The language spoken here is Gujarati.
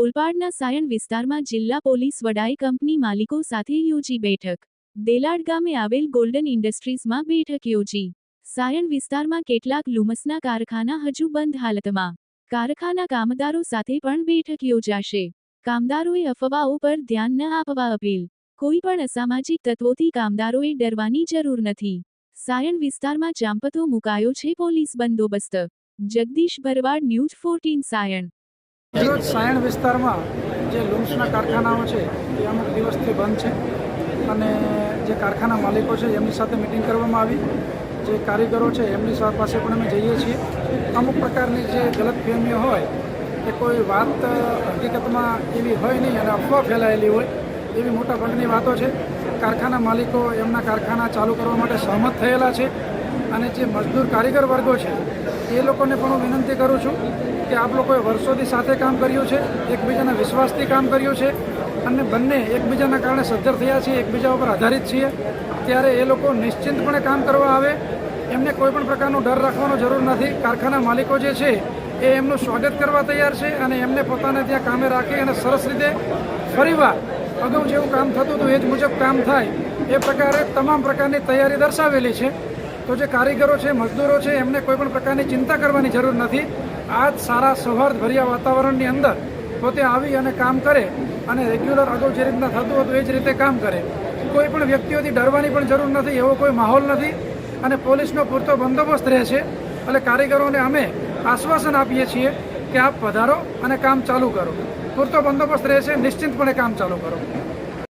ઓલપાડના સાયણ વિસ્તારમાં જિલ્લા પોલીસ વડાએ કંપની માલિકો સાથે યોજી બેઠક. દેલાડ ગામે આવેલ ગોલ્ડન ઇન્ડસ્ટ્રીઝમાં બેઠક યોજી. સાયણ વિસ્તારમાં કેટલાક લુમસના કારખાના હજુ બંધ હાલતમાં. કારખાના કામદારો સાથે પણ બેઠક યોજાશે. કામદારોએ અફવાઓ પર ધ્યાન ન આપવા અપીલ. કોઈ પણ અસામાજિક તત્વોથી કામદારોએ ડરવાની જરૂર નથી. સાયણ વિસ્તારમાં ચાંપતો મુકાયો છે પોલીસ બંદોબસ્ત. Jagdish Bharwad news fourteen Sayan. રોજ સાયણ વિસ્તારમાં જે લૂમ્સના કારખાનાઓ છે, એ અમુક દિવસથી બંધ છે. અને જે કારખાના માલિકો છે, એમની સાથે મિટિંગ કરવામાં આવી. જે કારીગરો છે, એમની પાસે પણ અમે જઈએ છીએ. અમુક પ્રકારની જે ગલતફહેમીઓ હોય કે કોઈ વાત હકીકતમાં એવી હોય નહીં અને અફવા ફેલાયેલી હોય, એવી મોટાભાગની વાતો છે. કારખાના માલિકો એમના કારખાના ચાલુ કરવા માટે સહમત થયેલા છે. અને જે મજદૂર કારીગર વર્ગો છે, એ લોકોને પણ હું વિનંતી કરું છું કે આપ લોકોએ વર્ષોથી સાથે કામ કર્યું છે, એકબીજાના વિશ્વાસથી કામ કર્યું છે અને બંને એકબીજાના કારણે સદ્ધર થયા છીએ, એકબીજા ઉપર આધારિત છીએ. ત્યારે એ લોકો નિશ્ચિંતપણે કામ કરવા આવે. એમને કોઈ પણ પ્રકારનો ડર રાખવાનો જરૂર નથી. કારખાના માલિકો જે છે, એ એમનું સ્વાગત કરવા તૈયાર છે અને એમને પોતાને ત્યાં કામે રાખી અને સરસ રીતે ફરીવાર અગાઉ જેવું કામ થતું હતું, એ જ મુજબ કામ થાય. એ પ્રકારે તમામ પ્રકારની તૈયારી દર્શાવેલી છે. તો જે કારીગરો છે, મજદૂરો છે, એમને કોઈ પણ પ્રકારની ચિંતા કરવાની જરૂર નથી. આ જ સારા સૌહાર્દભર્યા વાતાવરણની અંદર પોતે આવી અને કામ કરે અને રેગ્યુલર અગાઉ જે રીતના થતું હતું, એ જ રીતે કામ કરે. કોઈ પણ વ્યક્તિઓથી ડરવાની પણ જરૂર નથી, એવો કોઈ માહોલ નથી અને પોલીસનો પૂરતો બંદોબસ્ત રહે છે. એટલે કારીગરોને અમે આશ્વાસન આપીએ છીએ કે આપ પધારો અને કામ ચાલુ કરો. પૂરતો બંદોબસ્ત રહે છે, નિશ્ચિંતપણે કામ ચાલુ કરો.